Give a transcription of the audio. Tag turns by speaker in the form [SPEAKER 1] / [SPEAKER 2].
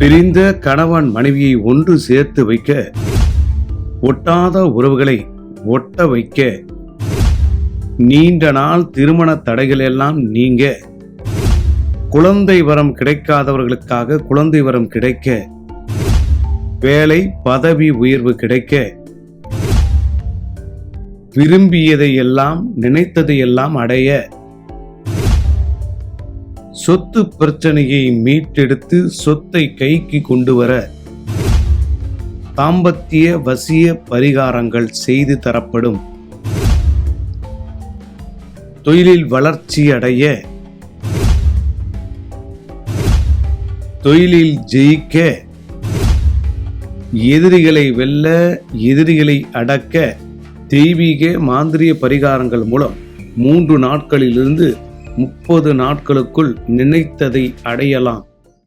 [SPEAKER 1] பிரிந்த கணவன் மனைவியை ஒன்று சேர்த்து வைக்க ஒட்டாத உறவுகளை ஒட்ட வைக்க நீண்ட நாள் திருமண தடைகள் எல்லாம் நீங்க குழந்தை வரம் கிடைக்காதவர்களுக்காக குழந்தை வரம் கிடைக்க வேலை பதவி உயர்வு கிடைக்க விரும்பியதை எல்லாம் நினைத்ததை எல்லாம் அடைய சொத்து பிரச்சனையை மீட்டெடுத்து சொத்தை கைக்கு கொண்டு வர தாம்பத்திய வசிய பரிகாரங்கள் செய்து தரப்படும். தொழிலில் வளர்ச்சி அடைய தொழிலில் ஜெயிக்க எதிரிகளை வெல்ல எதிரிகளை அடக்க தெய்வீக மாந்திரிய பரிகாரங்கள் மூலம் மூன்று நாட்களிலிருந்து முப்பது நாட்களுக்குள் நினைத்ததை அடையலாம்.